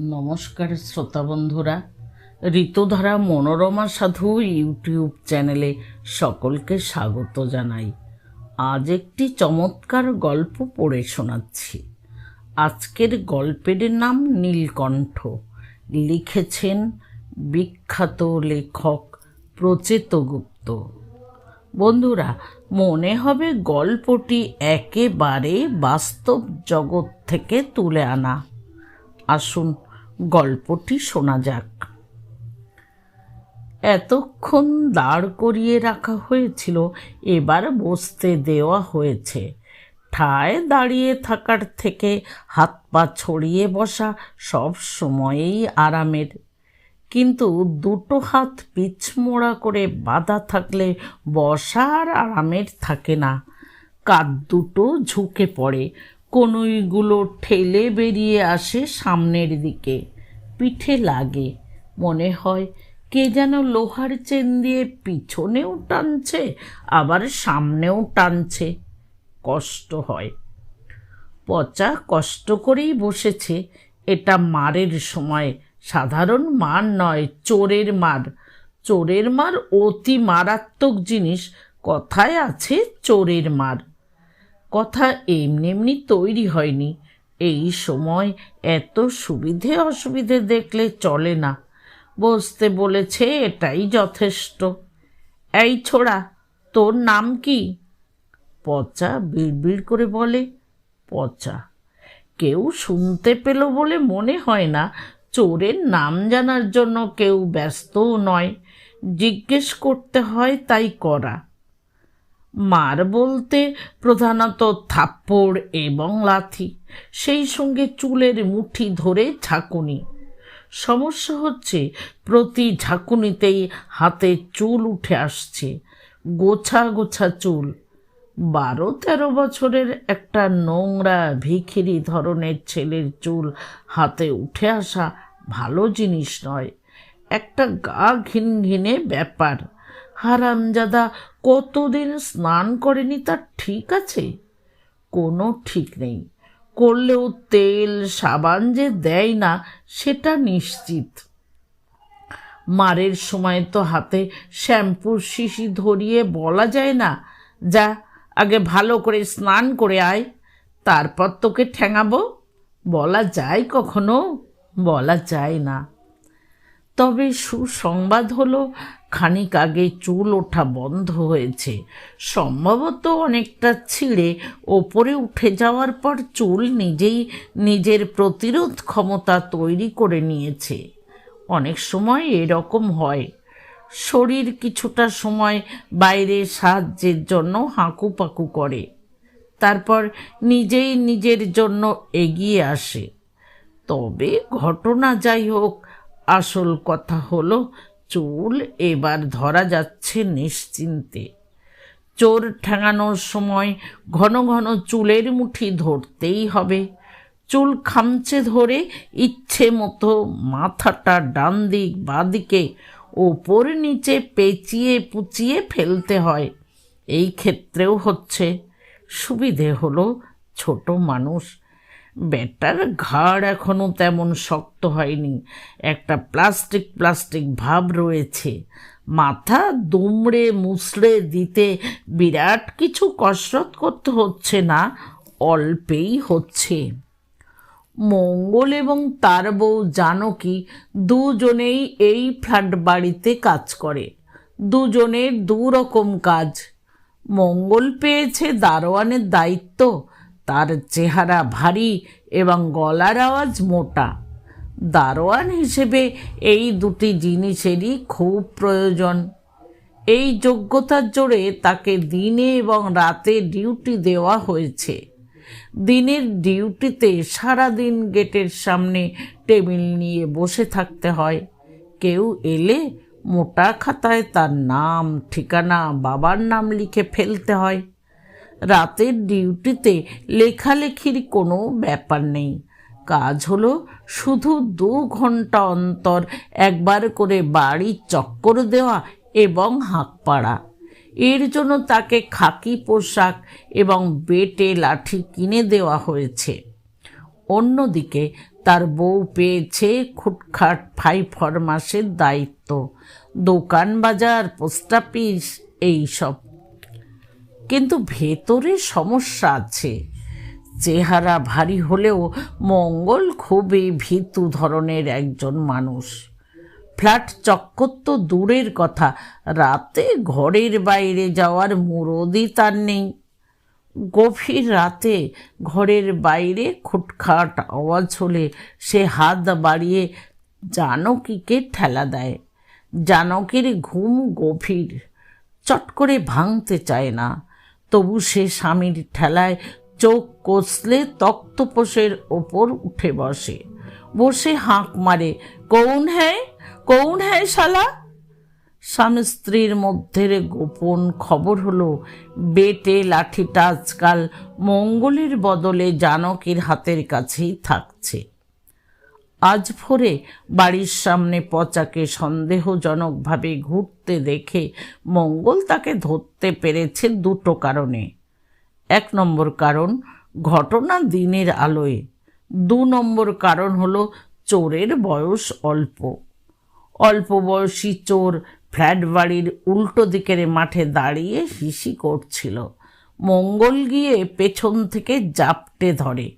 নমস্কার শ্রোতা বন্ধুরা, ঋতুধারা মনোরমা সাধু ইউটিউব চ্যানেলে সকলকে স্বাগত জানাই। আজ একটি চমৎকার গল্প পড়ে শোনাচ্ছি। আজকের গল্পের নাম নীলকণ্ঠ। লিখেছেন বিখ্যাত লেখক প্রচেত গুপ্ত। বন্ধুরা, মনে হবে গল্পটি একেবারে বাস্তব জগৎ থেকে তুলে আনা। আসুন গল্পটি শোনা যাক। এতক্ষণ দাঁড় করিয়ে রাখা হয়েছিল, এবার বসতে দেওয়া হয়েছে। ঠায় দাঁড়িয়ে থাকার থেকে হাত পা ছড়িয়ে বসা সব সময়েই আরামের। কিন্তু দুটো হাত পিছমোড়া করে বাঁধা থাকলে বসার আরামের থাকে না। কাঁধ দুটো ঝুঁকে পড়ে কনুইগুলো ঠেলে বেরিয়ে আসে সামনের দিকে। পিঠে লাগে। মনে হয় কে যেন লোহার চেন দিয়ে পিছনেও টানছে, আবার সামনেও টানছে। কষ্ট হয়। পচা কষ্ট করেই বসেছে। এটা মারের সময়। সাধারণ মার নয়, চোরের মার। চোরের মার অতি মারাত্মক জিনিস। কথায় আছে চোরের মার। কথা এমনি এমনি তৈরি হয়নি। এই সময় এত সুবিধে অসুবিধে দেখলে চলে না। বসতে বলেছে এটাই যথেষ্ট। এই ছোড়া, তোর নাম কি? পচা বিড়বিড় করে বলে, পচা। কেউ শুনতে পেল বলে মনে হয় না, চোরের নাম জানার জন্য কেউ ব্যস্তও নয়। জিজ্ঞেস করতে হয় তাই করা। মার বলতে প্রধানত থাপ্পড় এবং লাথি, সেই সঙ্গে চুলের মুঠি ধরে ঝাঁকুনি। সমস্যা হচ্ছে প্রতি ঝাঁকুনিতেই হাতে চুল উঠে আসছে, গোছা গোছা চুল। বারো তেরো বছরের একটা নোংরা ভিখিরি ধরনের ছেলের চুল হাতে উঠে আসা ভালো জিনিস নয়, একটা গা ঘিন ঘিনে ব্যাপার। হারামজাদা কতদিন স্নান করেনি তার ঠিক আছে। কোনো ঠিক নেই। করলেও তেল, সাবান যে দেয় না, সেটা নিশ্চিত। মারের সময় তো হাতে শ্যাম্পুর শিশি ধরিয়ে বলা যায় না। যা, আগে ভালো করে স্নান করে আয়। তারপর তোকে ঠেঙাবো। বলা যায় কখনো? বলা যায় না। তবে সুসংবাদ হলো, খানিক আগে চুল ওঠা বন্ধ হয়েছে। সম্ভবত অনেকটা ছিঁড়ে ওপরে উঠে যাওয়ার পর চুল নিজেই নিজের প্রতিরোধ ক্ষমতা তৈরি করে নিয়েছে। অনেক সময় এরকম হয়। শরীর কিছুটা সময় বাইরে সাহায্যের জন্য হাঁকুপাকু করে। তারপর নিজেই নিজের জন্য এগিয়ে আসে। তবে ঘটনা যাই হোক আসল কথা হলো, চুল এবার ধরা যাচ্ছে নিশ্চিন্তে। চোর ঠেঙানোর সময় ঘন ঘন চুলের মুঠি ধরতেই হবে। চুল খামচে ধরে ইচ্ছে মতো মাথাটা ডান দিক বাদিকে ওপর নিচে পেঁচিয়ে পুচিয়ে ফেলতে হয়। এই ক্ষেত্রেও হচ্ছে। সুবিধে হলো ছোট মানুষ বেটার, ঘাড় এখনও তেমন শক্ত হয়নি। একটা প্লাস্টিক প্লাস্টিক ভাব রয়েছে। মাথা দুমড়ে মুসড়ে দিতে বিরাট কিছু কসরত করতে হচ্ছে না, অল্পেই হচ্ছে। মঙ্গল এবং তার বউ জানকী দুজনেই এই ফ্ল্যাট বাড়িতে কাজ করে। দুজনের দু রকম কাজ। মঙ্গল পেয়েছে দারোয়ানের দায়িত্ব তার চেহারা ভারী এবং গলার আওয়াজ মোটা। দারোয়ান হিসেবে এই দুটি জিনিসেরই খুব প্রয়োজন। এই যোগ্যতার জোরে তাকে দিনে এবং রাতে ডিউটি দেওয়া হয়েছে। দিনের ডিউটিতে সারাদিন গেটের সামনে টেবিল নিয়ে বসে থাকতে হয়। কেউ এলে মোটা খাতায় তার নাম, ঠিকানা, বাবার নাম লিখে ফেলতে হয়। রাতের ডিউটিতে লেখালেখির কোনো ব্যাপার নেই। কাজ হলো শুধু দু ঘণ্টা অন্তর একবার করে বাড়ি চক্কর দেওয়া এবং হাঁক পাড়া। এর জন্য তাকে খাকি পোশাক এবং বেটে লাঠি কিনে দেওয়া হয়েছে। অন্যদিকে তার বউ পেয়েছে খুটখাট ফাই ফরমাসের দায়িত্ব। দোকান বাজার, পোস্ট অফিস, এইসব। কিন্তু ভেতরে সমস্যা আছে। চেহারা ভারী হলেও মঙ্গল খুবই ভীতু ধরনের একজন মানুষ। ফ্ল্যাট চক্কর তো দূরের কথা। রাতে ঘরের বাইরে যাওয়ার মুরদি তার নেই। গভীর রাতে ঘরের বাইরে খুটখাট আওয়াজ হলে সে হাত বাড়িয়ে জানকীকে ঠেলা দেয়। জানকীর ঘুম গভীর। চট করে ভাঙতে চায় না। তবু সে স্বামীর ঠেলায় চোখ কষলে তক্তপোষের ওপর উঠে বসে। বসে হাঁক মারে, কৌন হ্যায় কৌন হ্যায় শালা? স্বামী স্ত্রীর মধ্যে গোপন খবর হলো, বেটে লাঠিটা আজকাল মঙ্গলের বদলে জানকীর হাতের কাছেই থাকছে। আজ ভোরে বাড়ির সামনে পচাকে সন্দেহজনকভাবে ঘুরতে দেখে মঙ্গল তাকে ধরতে পেরেছে দুটো কারণে। এক নম্বর কারণ, ঘটনা দিনের আলোয়। দু নম্বর কারণ হলো চোরের বয়স অল্প। অল্প বয়সী চোর ফ্ল্যাট বাড়ির উল্টো দিকের মাঠে দাঁড়িয়ে হিসি করছিল। মঙ্গল গিয়ে পেছন থেকে জাপটে ধরে।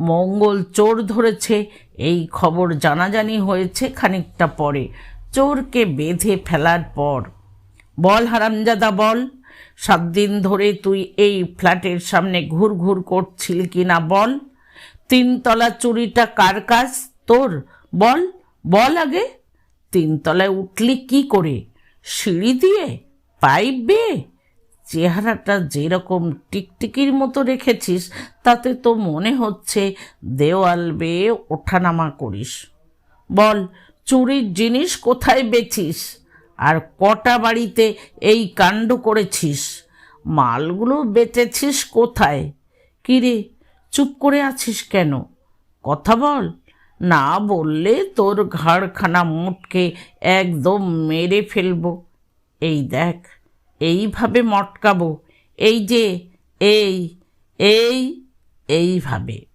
মঙ্গল চোর ধরেছে। এই খবর জানাজানি হয়েছে খানিকটা পরে। চোরকে বেঁধে ফেলার পর। বল হারামজাদা, বল। সাত দিন ধরে তুই এই ফ্ল্যাটের সামনে ঘুর ঘুর করছিলি কি না বল? তিনতলা চুরিটা কার কাজ তোর? বল বল আগে। তিনতলায় উঠলি কি করে? সিঁড়ি দিয়ে? পাইপ বেয়ে? চেহারাটা যেরকম টিকটিকির মতো রেখেছিস, তাতে তো মনে হচ্ছে দেওয়াল বেয়ে ওঠানামা করিস। বল, চুরির জিনিস কোথায় বেচিস? আর কটা বাড়িতে এই কাণ্ড করেছিস? মালগুলো বেচেছিস কোথায়? কিরে, চুপ করে আছিস কেন? কথা বল। না বললে তোর ঘাড়খানা মুটকে একদম মেরে ফেলব। এই দেখ। এইভাবে মটকাবো। এই যে, এই এই, এইভাবে।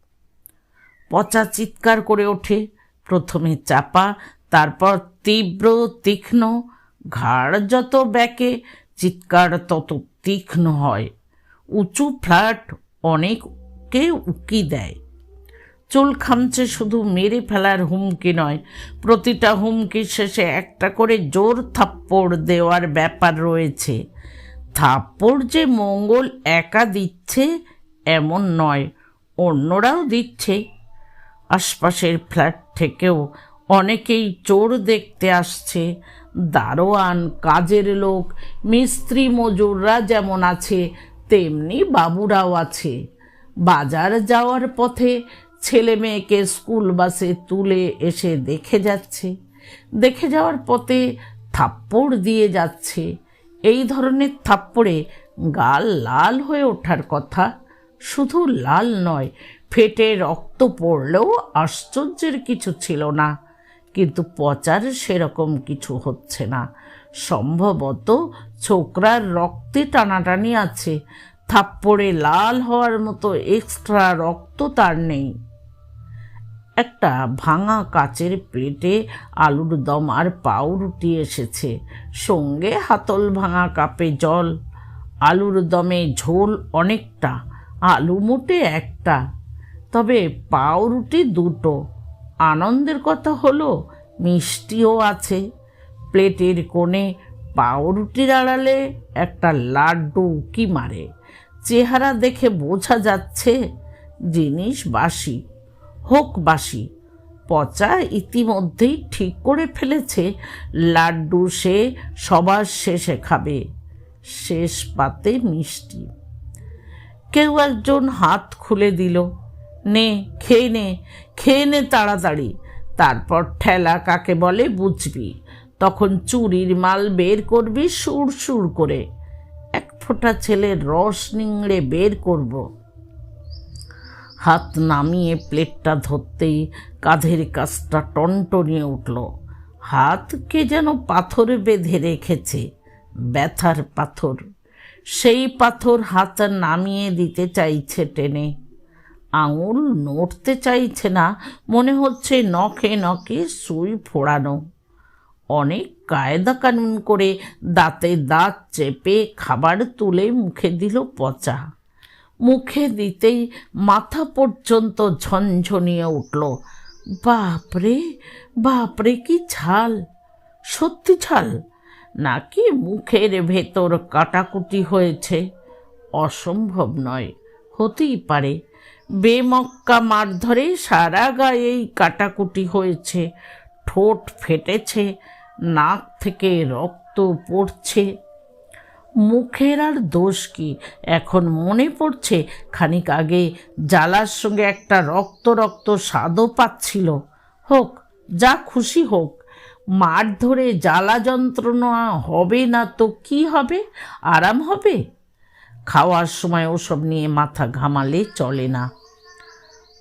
পচা চিৎকার করে ওঠে, প্রথমে চাপা, তারপর তীব্র, তীক্ষ্ণ। ঘাড় যত ব্যাকে, চিৎকার তত তীক্ষ্ণ হয়। উঁচু ফ্ল্যাট অনেককে উকি দেয়। চুল খামচে শুধু মেরে ফেলার হুমকি নয়, প্রতিটা হুমকির শেষে একটা করে জোর থাপ্পড় দেওয়ার ব্যাপার রয়েছে। থাপ্পড় যে মঙ্গল একা দিচ্ছে, এমন নয়, অন্যরাও দিচ্ছে। আশপাশের ফ্ল্যাট থেকেও অনেকেই চোর দেখতে আসছে। দারোয়ান, কাজের লোক, মিস্ত্রি, মজুররা যেমন আছে, তেমনি বাবুরাও আছে। বাজার যাওয়ার পথে ছেলে মেয়েকে স্কুল বাসে তুলে এসে দেখে যাচ্ছে। দেখে যাওয়ার পথে থাপ্পড় দিয়ে যাচ্ছে। এই ধরনের থাপ্পড়ে গাল লাল হয়ে ওঠার কথা শুধু লাল নয়, ফেটে রক্ত পড়লেও আশ্চর্যের কিছু ছিল না। কিন্তু পচার সেরকম কিছু হচ্ছে না। সম্ভবত ছোকরার রক্তে টানাটানি আছে। থাপ্পড়ে লাল হওয়ার মতো এক্সট্রা রক্ত তার নেই। একটা ভাঙা কাচের প্লেটে আলুর দম আর পাউরুটি এসেছে। সঙ্গে হাতল ভাঙা কাপে জল, আলুর দমে ঝোল অনেকটা, আলু মোটে একটা। তবে পাউরুটি দুটো। আনন্দের কথা হলো, মিষ্টিও আছে। প্লেটের কোণে পাউরুটির আড়ালে একটা লাড্ডু উকি মারে। চেহারা দেখে বোঝা যাচ্ছে জিনিস বাসি হোক বাসি। পচা ইতিমধ্যেই ঠিক করে ফেলেছে লাড্ডু সে সবার শেষে খাবে। শেষ পাতে মিষ্টি। কেউ একজন হাত খুলে দিল। নে, খেয়ে নে খেয়ে নে তাড়াতাড়ি। তারপর ঠেলা কাকে বলে বুঝবি। তখন চুরির মাল বের করবি সুর সুর করে। এক ফোঁটা ছেলের রস নিংড়ে বের করব। হাত নামিয়ে প্লেটটা ধরতেই কাঁধের কাজটা টনটনিয়ে উঠল। হাত কে যেন পাথরে বেঁধে রেখেছে, ব্যথার পাথর। সেই পাথর হাত নামিয়ে দিতে চাইছে টেনে। আঙুল নড়তে চাইছে না, মনে হচ্ছে নখে নখে সুই ফোড়ানো। অনেক কায়দা কানুন করে দাঁতে দাঁত চেপে খাবার তুলে মুখে দিল পচা। মুখে দিতেই মাথা পর্যন্ত ঝনঝনিয়ে উঠল। বাপরে বাপরে, কি ছাল? সত্যি ছাল? নাকি মুখের ভেতর কাটাকুটি হয়েছে? অসম্ভব নয়, হতেই পারে। বেমক্কা মারধরে সারা গায়েই কাটাকুটি হয়েছে। ঠোঁট ফেটেছে, নাক থেকে রক্ত পড়ছে। মুখের আর দোষ কি? এখন মনে পড়ছে, খানিক আগে জ্বালার সঙ্গে একটা রক্ত রক্ত স্বাদও পাচ্ছিল। হোক, যা খুশি হোক, মার ধরে জ্বালা যন্ত্রণা হবে না তো কি হবে? আরাম হবে? খাওয়ার সময় ওসব নিয়ে মাথা ঘামালে চলে না।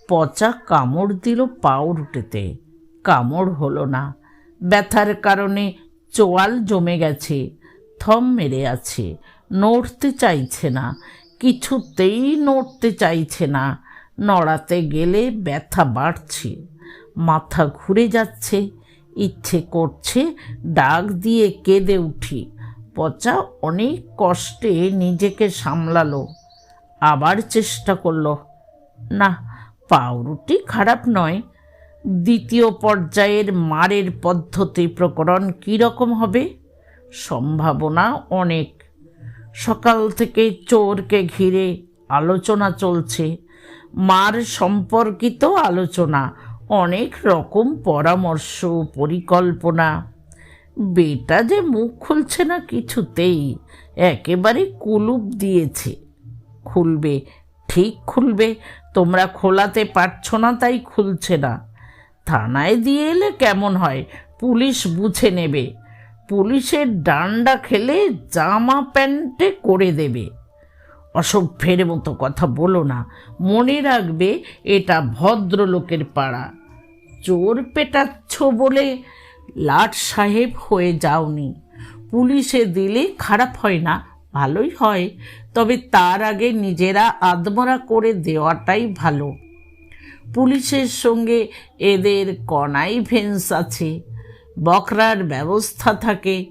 পচা কামড় দিল পাউরুটিতে। কামড় হলো না। ব্যথার কারণে চোয়াল জমে গেছে। থম মেরে আছে। নড়তে চাইছে না। কিছুতেই নড়তে চাইছে না। নড়াতে গেলে ব্যথা বাড়ছে। মাথা ঘুরে যাচ্ছে। ইচ্ছে করছে ডাক দিয়ে কেঁদে উঠি। পচা অনেক কষ্টে নিজেকে সামলালো। আবার চেষ্টা করল। না, পাউরুটি খারাপ নয়। দ্বিতীয় পর্যায়ের মারের পদ্ধতি প্রকরণ কীরকম হবে? সম্ভাবনা অনেক। সকাল থেকে চোরকে ঘিরে আলোচনা চলছে। মার সম্পর্কিত আলোচনা, অনেক রকম পরামর্শ, পরিকল্পনা। বেটা যে মুখ খুলছে না কিছুতেই, একেবারে কুলুপ দিয়েছে। খুলবে, ঠিক খুলবে, তোমরা খোলাতে পারছ না তাই খুলছে না। থানায় দিয়ে এলে কেমন হয়, পুলিশ বুঝে নেবে। পুলিশের ডান্ডা খেলে জামা প্যান্টে করে দেবে। অসভ্যের মতো কথা বলো না। মনে রাখবে এটা ভদ্রলোকের পাড়া। চোর পেটাচ্ছ বলে লাট সাহেব হয়ে যাওনি। পুলিশে দিলে খারাপ হয় না, ভালোই হয়। তবে তার আগে নিজেরা আদমরা করে দেওয়াটাই ভালো। পুলিশের সঙ্গে এদের কনাইভেন্স আছে। বকরার ব্যবস্থা থাকে।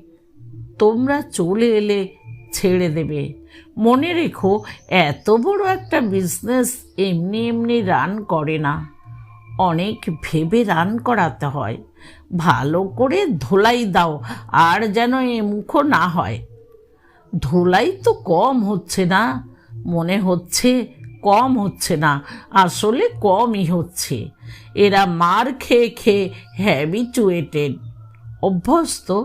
তোমরা চলে এলে ছেড়ে দেবে। মনে রেখো, এত বড় একটা বিজনেস এমনি এমনি রান করে না। অনেক ভেবে রান করাতে হয়। ভালো করে ধোলাই দাও, আর যেন এ মুখো না হয়। ধোলাই তো কম হচ্ছে না। মনে হচ্ছে কম হচ্ছে না, আসলে কমই হচ্ছে। এরা মার খেয়ে খেয়ে হ্যাবিচুয়েটেড অভ্যস্ত।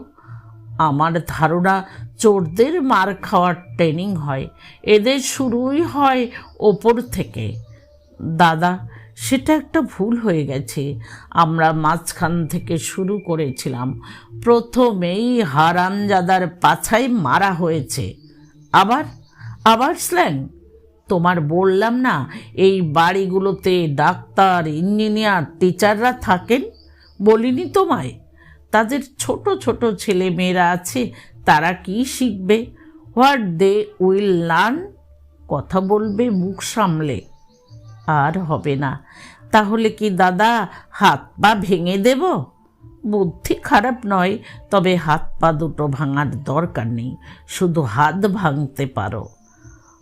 আমার ধারণা, চোরদের মার খাওয়ার ট্রেনিং হয়। এদের শুরুই হয় ওপর থেকে। দাদা, সেটা একটা ভুল হয়ে গেছে। আমরা মাঝখান থেকে শুরু করেছিলাম। প্রথমেই হারামজাদার পাছায় মারা হয়েছে। আবার? আবার স্ল্যাং তোমার বললাম না, এই বাড়িগুলোতে ডাক্তার ইঞ্জিনিয়ার টিচাররা থাকেন? বলিনি তোমায়। তাদের ছোট ছোট ছেলে মেয়েরা আছে, তারা কি শিখবে? হোয়াট দে উইল লার্ন কথা বলবে, মুখ সামলে। আর হবে না। তাহলে কি দাদা, হাত পা ভেঙে দেব? বুদ্ধি খারাপ নয়, তবে হাত পা দুটো ভাঙার দরকার নেই। শুধু হাত ভাঙতে পারো।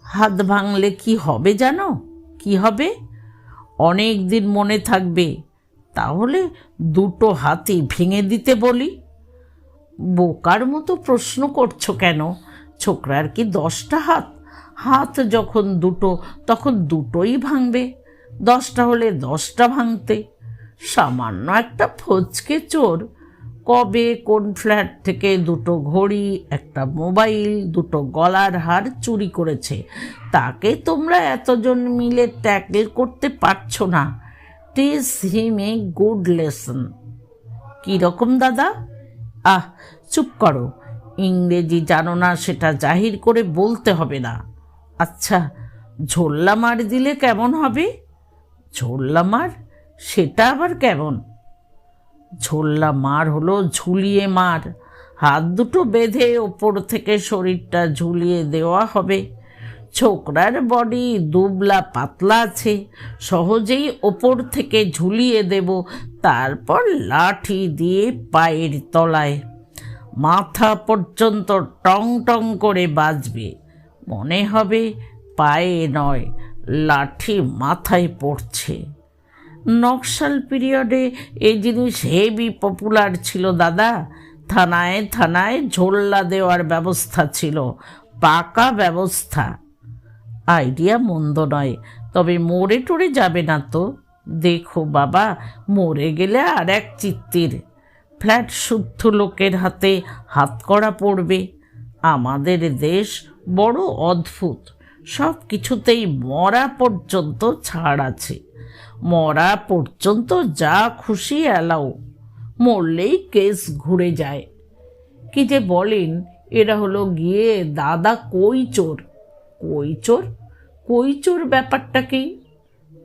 হাত ভাঙলে কি হবে জানো? কি হবে? অনেক দিন মনে থাকবে তাহলে দুটো হাতই ভেঙে দিতে বলি? বোকার মতো প্রশ্ন করছ কেন? ছোকরার কি দশটা হাত? হাত যখন দুটো, তখন দুটোই ভাঙবে। দশটা হলে দশটা ভাঙতে। সামান্য একটা ফচকে চোর। কবে কোন ফ্ল্যাট থেকে দুটো ঘড়ি, একটা মোবাইল, দুটো গলার হার চুরি করেছে, তাকে তোমরা এতজন মিলে ট্যাকেল করতে পারছ না। টিস হিম এ গুড লেসন কীরকম দাদা? আহ, চুপ করো। ইংরেজি জানো না, সেটা জাহির করে বলতে হবে না। আচ্ছা ঝোল্লা মার দিলে কেমন হবে? ঝোল্লা মার? সেটা আবার কেমন? ঝোল্লা মার হলো ঝুলিয়ে মার। হাত দুটো বেঁধে ওপর থেকে শরীরটা ঝুলিয়ে দেওয়া হবে। ছোকরার বডি দুবলা পাতলা আছে, সহজেই ওপর থেকে ঝুলিয়ে দেব, তারপর লাঠি দিয়ে পায়ের তলায়। মাথা পর্যন্ত টং টং করে বাজবে, মনে হবে পায়ে নয়, লাঠি মাথায় পড়ছে। নকশাল পিরিয়ডে এই জিনিস হেভি পপুলার ছিল দাদা, থানায় থানায় ঝোল্লা দেওয়ার ব্যবস্থা ছিল, পাকা ব্যবস্থা। আইডিয়া মন্দ নয়। তবে মরে টরে যাবে না তো। দেখো বাবা মরে গেলে আর এক চিত্তির। ফ্ল্যাট শুদ্ধ লোকের হাতে হাতকড়া পড়বে। আমাদের দেশ বড় অদ্ভুত। সব কিছুতেই মরা পর্যন্ত ছাড় আছে। মরা পর্যন্ত যা খুশি এলাও। মরলেই কেস ঘুরে যায়। কি যে বলেন, এরা হলো গিয়ে দাদা কই চোর কই চোর কই চোর ব্যাপারটা কি?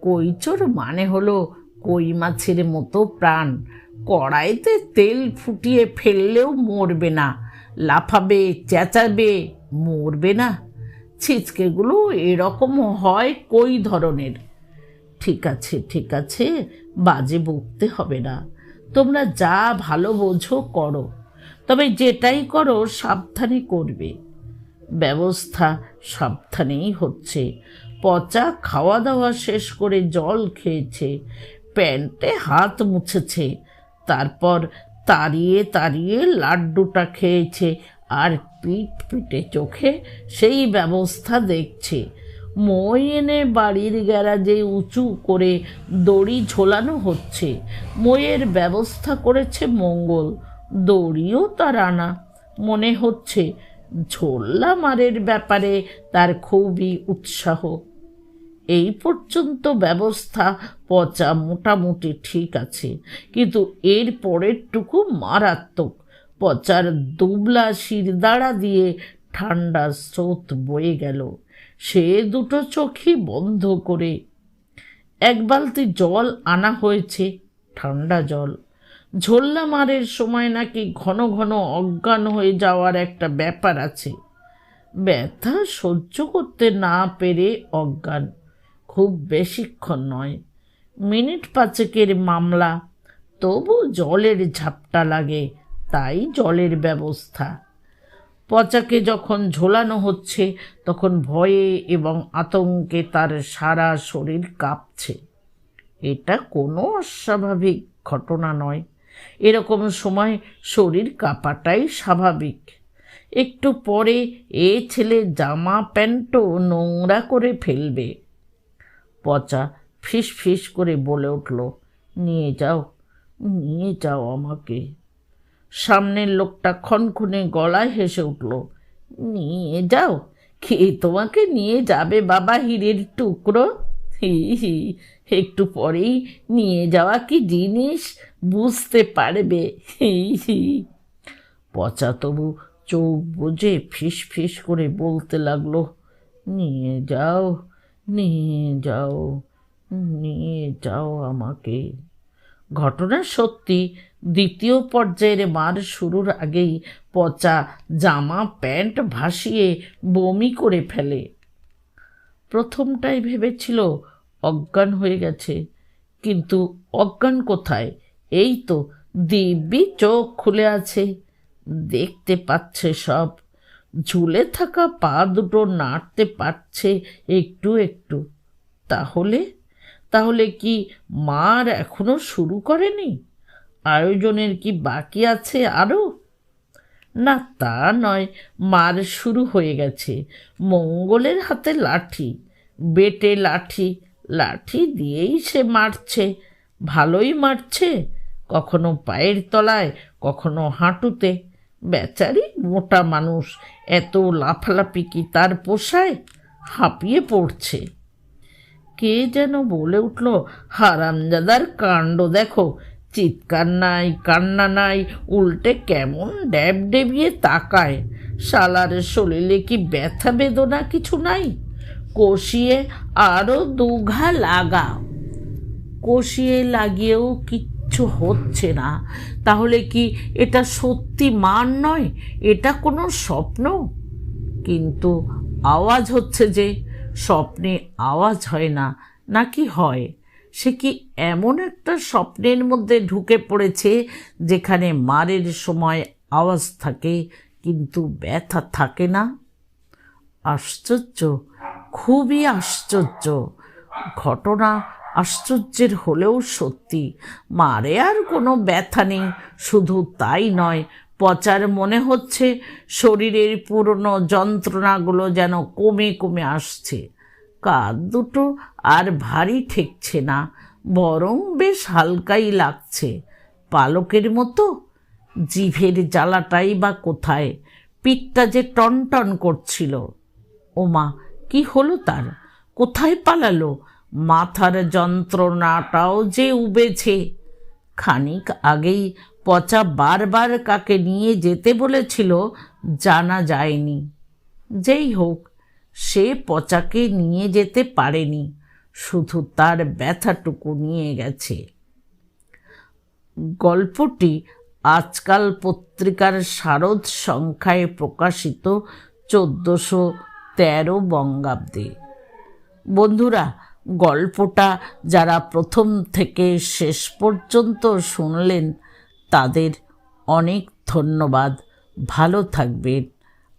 কই চোর মানে হলো কই মাছের মতো প্রাণ। কড়াইতে তেল ফুটিয়ে ফেললেও মরবে না। লাফাবে, চেঁচাবে, মরবে না। ছিচকেগুলো এরকম হয় কই ধরনের? ঠিক আছে ঠিক আছে, বাজে বকতে হবে না। তোমরা যা ভালো বোঝো করো। তবে যেটাই করো, সাবধানে করবে। ব্যবস্থা সাবধানেই হচ্ছে। পচা খাওয়া দাওয়া শেষ করে জল খেয়েছে। প্যান্টে হাত মুছেছে। তারপর তাড়িয়ে তাড়িয়ে লাড্ডুটা খেয়েছে আর পিট পিটে চোখে সেই ব্যবস্থা দেখছে। মই এনে বাড়ির গ্যারাজে উঁচু করে দড়ি ঝোলানো হচ্ছে। মইয়ের ব্যবস্থা করেছে মঙ্গল। দড়িও তার আনা। মনে হচ্ছে ঝোল্লা মারের ব্যাপারে তার খুবই উৎসাহ। এই পর্যন্ত ব্যবস্থা পচা মোটামুটি ঠিক আছে, কিন্তু এর পরেরটুকু মারাত্মক। পচার দুবলা শিরদাঁড়া দিয়ে ঠান্ডা স্রোত বয়ে গেল। সে দুটো চোখই বন্ধ করে। এক বালতি জল আনা হয়েছে, ঠান্ডা জল। ঝোল্লা মারের সময় নাকি ঘন ঘন অজ্ঞান হয়ে যাওয়ার একটা ব্যাপার আছে। ব্যথা সহ্য করতে না পেরে অজ্ঞান। খুব বেশিক্ষণ নয়, মিনিট পাঁচেকের মামলা। তবু জলের ঝাপটা লাগে, তাই জলের ব্যবস্থা। পচাকে যখন ঝোলানো হচ্ছে, তখন ভয়ে এবং আতঙ্কে তার সারা শরীর কাঁপছে। এটা কোনো অস্বাভাবিক ঘটনা নয়। এরকম সময় শরীর কাঁপাটাই স্বাভাবিক। একটু পরে এ ছেলে জামা প্যান্টও নোংরা করে ফেলবে। পচা ফিস ফিস করে বলে উঠল, নিয়ে যাও নিয়ে যাও আমাকে। সামনের লোকটা ক্ষণক্ষণে গলায় হেসে উঠল, নিয়ে যাও, কে তোমাকে নিয়ে যাবে বাবা হীরের টুকরো? হি হি একটু পরেই নিয়ে যাওয়া কি জিনিস? বুঝতে পারবে। পচা তবু চোখ বুঝে ফিস ফিস করে বলতে লাগল, নিয়ে যাও নিয়ে যাও নিয়ে যাও আমাকে। ঘটনা সত্যি দ্বিতীয় পর্যায়ের মার শুরুর আগেই পচা জামা, প্যান্ট ভাসিয়ে বমি করে ফেলে। প্রথমটাই ভেবেছিল অজ্ঞান হয়ে গেছে, কিন্তু অজ্ঞান কোথায়? এই তো দিব্যি চোখ খুলে আছে। দেখতে পাচ্ছে সব। ঝুলে থাকা পা দুটো নাড়তে পারছে একটু একটু। তাহলে? তাহলে কি মার এখনও শুরু করেনি? আয়োজনের কি বাকি আছে আরও না, তা নয়। মার শুরু হয়ে গেছে। মঙ্গলের হাতে লাঠি, বেটে লাঠি। লাঠি দিয়েই সে মারছে। ভালোই মারছে। কখনো পায়ের তলায়, কখনো হাঁটুতে। বেচারি মোটা মানুষ, এত লাফালাফি কি তার পোষায়? হাঁপিয়ে পড়ছে। কে যেন বলে উঠল, হারামজাদার কাণ্ড দেখো। চিৎকার নাই, কান্না নাই, উল্টে কেমন ড্যাব ডেবিয়ে তাকায়। শালার শরীরে কি ব্যথা বেদনা কিছু নাই? কষিয়ে আরও দুঘা লাগা কষিয়ে লাগিয়েও কিচ্ছু হচ্ছে না। তাহলে কি এটা সত্যি মান নয়? এটা কোনো স্বপ্ন? কিন্তু আওয়াজ হচ্ছে যে স্বপ্নে আওয়াজ হয় না, নাকি হয়? সে কি এমন একটা স্বপ্নের মধ্যে ঢুকে পড়েছে যেখানে মারের সময় আওয়াজ থাকে কিন্তু ব্যথা থাকে না? আশ্চর্য, খুবই আশ্চর্য। ঘটনা আশ্চর্যের হলেও সত্যি, মারে আর কোনো ব্যথা নেই, শুধু তাই নয়, পচার মনে হচ্ছে শরীরের পুরনো যন্ত্রণাগুলো যেন কমে কমে আসছে। কাঁধ দুটো আর ভারী ঠেকছে না, বরং বেশ হালকাই লাগছে। পালকের মতো, জিভের জ্বালাটাই বা কোথায়, পিঠটা যে টনটন করছিল। ওমা, কি হলো তার? কোথায় পালালো? মাথার যন্ত্রণাটাও যে উবেছে। খানিক আগেই পচা বারবার কাকে নিয়ে যেতে বলেছিল, জানা যায়নি। যেই হোক, সে পচাকে নিয়ে যেতে পারেনি, শুধু তার ব্যথাটুকু নিয়ে গেছে। গল্পটি আজকাল পত্রিকার শারদ সংখ্যায় প্রকাশিত চোদ্দোশো তেরো বঙ্গাব্দে। বন্ধুরা গল্পটা যারা প্রথম থেকে শেষ পর্যন্ত শুনলেন, তাদের অনেক ধন্যবাদ। ভালো থাকবেন।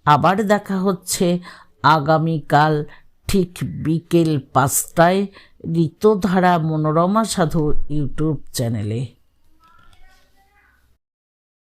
আবার দেখা হচ্ছে আগামীকাল ঠিক বিকেল পাঁচটায় ঋতধারা মনোরমা সাধু ইউটিউব চ্যানেলে।